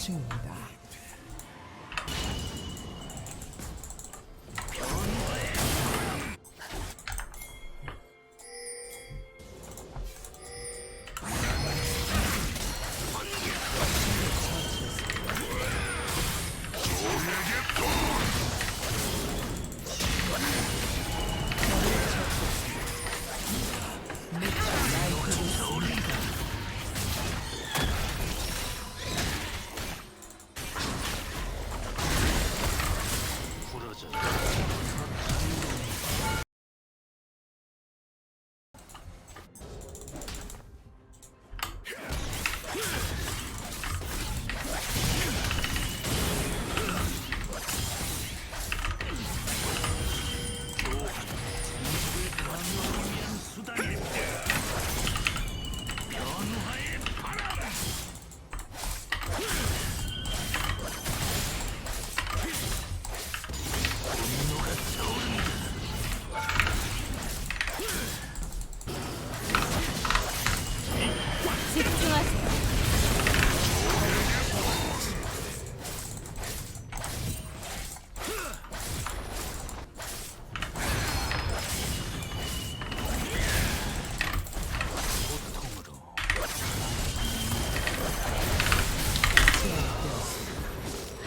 학살 중입니다.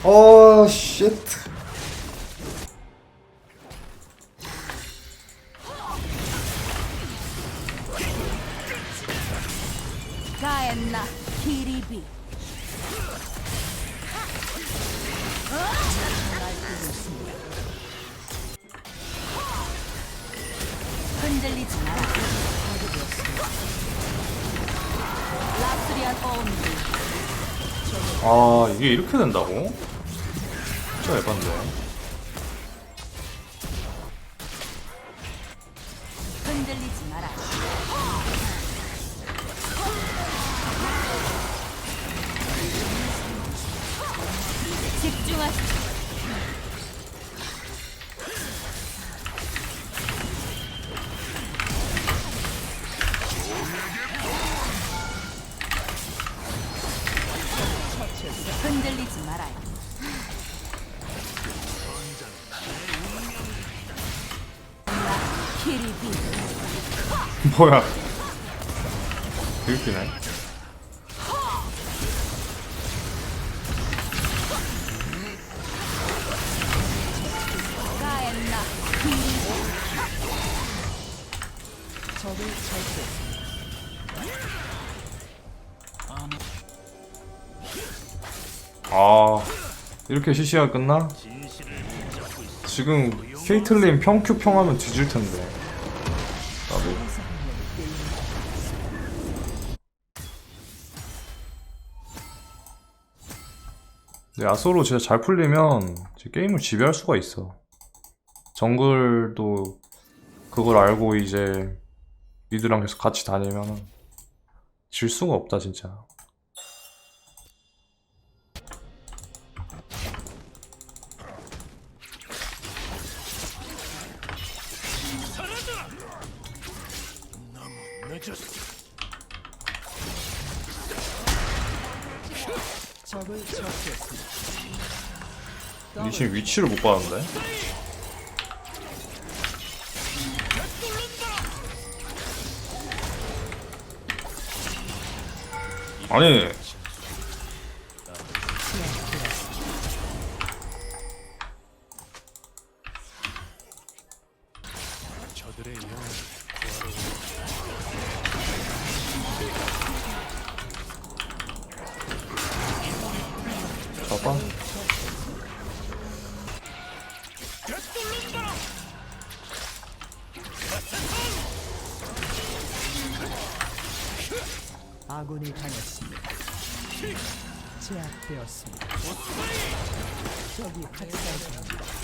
어, 쉣. 가엔나 키리비. 흔들리지 마라. 오운드. 아, 이게 이렇게 된다고? 진짜 에반데. 흔들리지 마라. 집중하시오. 뭐야. 처치했습니다. 아, 이렇게 시시가 끝나? 지금 케이틀린 평큐 평하면 뒤질 텐데. 야소로 진짜 잘 풀리면 게임을 지배할 수가 있어. 정글도 그걸 알고 이제 미드랑 계속 같이 다니면 질 수가 없다 진짜. 처치했습니다. 리신 위치를 못 봤는데? 아니. 저들의 영혼 잡아 아군이 당했습니다. 제압되었습니다. 적이 학살 중입니다.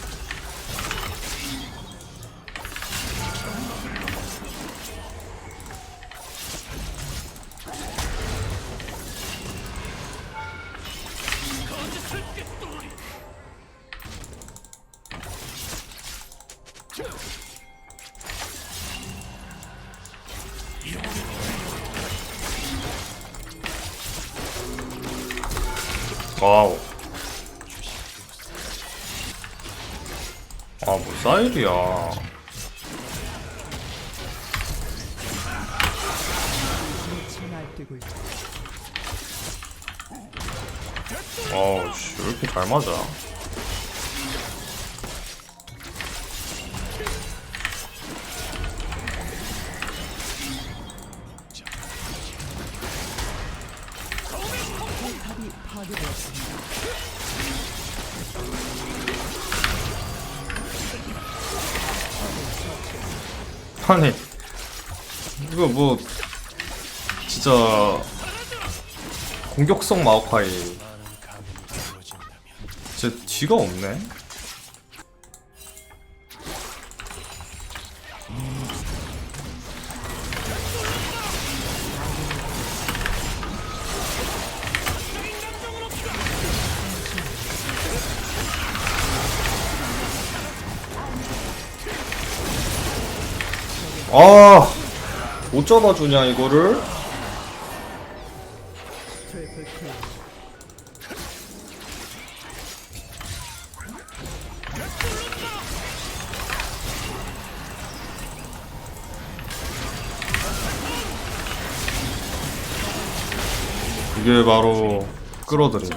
와우 아뭐 사일이야 미쳐 날뛰고 있다. 아우 씨왜 이렇게 잘 맞아 아니 이거 뭐 진짜 공격성 마오카이. 진짜 뒤가 없네 아, 못 잡아주냐, 이거를? 이게 바로 끌어들임.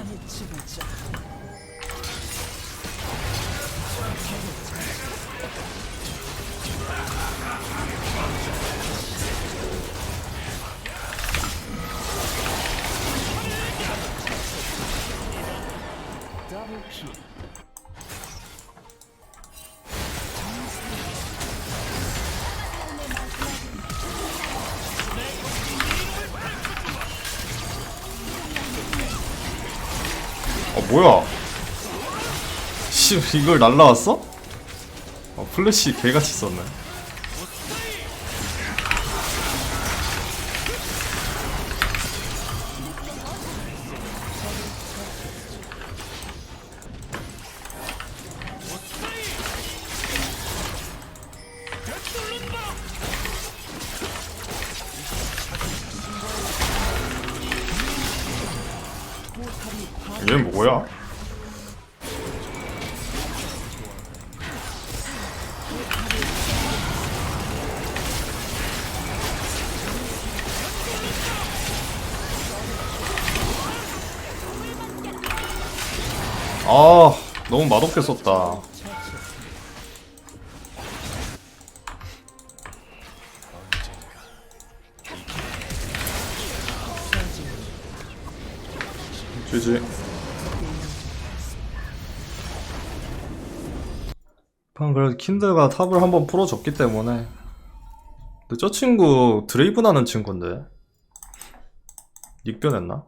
어, 뭐야? 씨, 이걸 날라왔어? 어, 플래시 개같이 썼네. 뭐야? 아, 너무 맛없게 썼다. GG. 방금 그래도 킨드가 탑을 한번 풀어줬기 때문에 근데 저 친구 드레이븐 하는 친구인데 닉변했나?